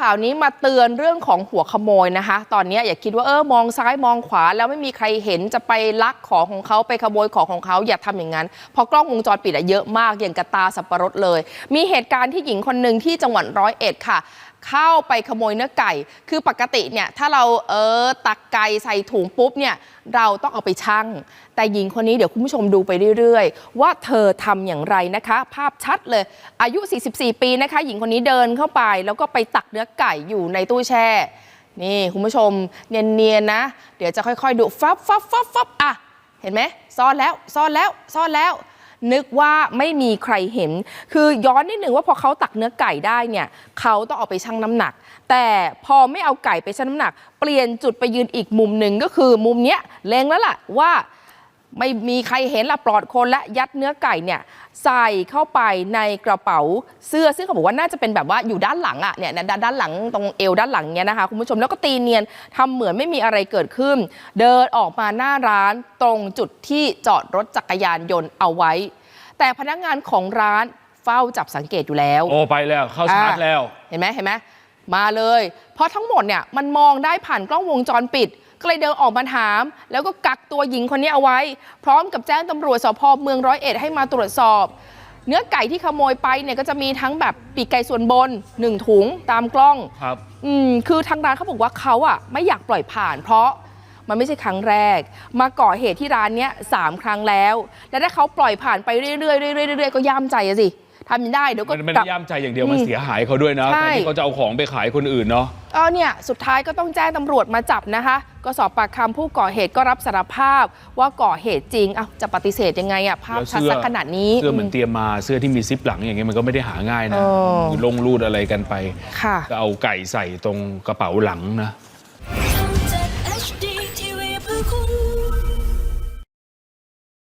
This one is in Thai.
ข่าวนี้มาเตือนเรื่องของหัวขโมยนะคะ ตอนนี้อย่าคิดว่าเออมองซ้ายมองขวา แล้วไม่มีใครเห็นจะไปลักของของเขาไปขโมยของของเขาอย่าทำอย่างนั้นเพราะกล้องวงจรปิดอะเยอะมากอย่างกระตาสับปะรดเลย มีเหตุการณ์ที่หญิงคนหนึ่งที่จังหวัดร้อยเอ็ดค่ะเข้าไปขโมยเนื้อไก่ คือปกติเนี่ยถ้าเราเออตักไก่ใส่ถุงปุ๊บเนี่ยเราต้องเอาไปชั่ง แต่หญิงคนนี้เดี๋ยวคุณผู้ชมดูไปเรื่อยๆ ว่าเธอทำอย่างไรนะคะ ภาพชัดเลย อายุ 44 ปีนะคะ หญิงคนนี้เดินเข้าไป แล้วก็ไปตักเนื้อไก่อยู่ในตู้แช่ นี่คุณผู้ชมเนียนๆนะ เดี๋ยวจะค่อยๆดูฟับฟับฟับฟับอะเห็นไหมซ่อนแล้วซ่อนแล้วซ่อนแล้ว นึกว่าไม่มีใครเห็น คือย้อนนิดหนึ่งว่าพอเขาตักเนื้อไก่ได้เนี่ยเขาต้องเอาไปชั่งน้ำหนัก แต่พอไม่เอาไก่ไปชั่งน้ำหนัก เปลี่ยนจุดไปยืนอีกมุมหนึ่งก็คือมุมเนี้ยเลงแล้วล่ะว่าไม่มีใครเห็นละปลอดคนและยัดเนื้อไก่เนี่ยใส่เข้าไปในกระเป๋าเสื้อซึ่งเขาบอกว่าน่าจะเป็นแบบว่าอยู่ด้านหลังอะเนี่ยด้านหลังตรงเอวด้านหลังเนี่ยนะคะคุณผู้ชมแล้วก็ตีเนียนทำเหมือนไม่มีอะไรเกิดขึ้น เดินออกมาหน้าร้านตรงจุดที่จอดรถจักรยานยนต์เอาไว้ แต่พนักงานของร้านเฝ้าจับสังเกตอยู่แล้ว โอ้ไปแล้วเข้าชาร์จแล้ว เห็นไหมเห็นไหมมาเลย เพราะทั้งหมดเนี่ยมันมองได้ผ่านกล้องวงจรปิด ก็เลยเดินออกมาถาม แล้วก็กักตัวหญิงคนนี้เอาไว้ พร้อมกับแจ้งตำรวจสพเมืองร้อยเอ็ดให้มาตรวจสอบ เนื้อไก่ที่ขโมยไปเนี่ยก็จะมีทั้งแบบปีกไก่ส่วนบนหนึ่งถุงตามกล้องครับ อืมคือทางร้านเขาบอกว่าเขาอะไม่อยากปล่อยผ่าน เพราะ มันไม่ใช่ครั้งแรก มาก่อเหตุที่ร้านเนี้ยสามครั้งแล้ว และถ้าเขาปล่อยผ่านไปเรื่อยๆเรื่อยๆเรื่อยๆก็ย่ามใจอะสิทำได้เดี๋ยวก็มันไม่กลัได้บย่ามใจอย่างเดียว มันอืมเสียหายเขาด้วยนะใช่ แทนที่เขาจะเอาของไปขายคนอื่นเนาะ เออเนี่ยสุดท้ายก็ต้องแจ้งตำรวจมาจับนะคะ ก็สอบปากคำผู้ก่อเหตุก็รับสารภาพว่าก่อเหตุจริงอ้าวจะปฏิเสธยังไงอะภาพแล้วชัดเสื้อ สักขนาดนี้ เสื้อเหมือนเตรียมมาเสื้อที่มีซิปหลังอย่างเงี้ยมันก็ไม่ได้หาง่ายนะเออ ลงรูดอะไรกันไปค่ะ ก็เอาไก่ใส่ตรงกระเป๋าหลังนะ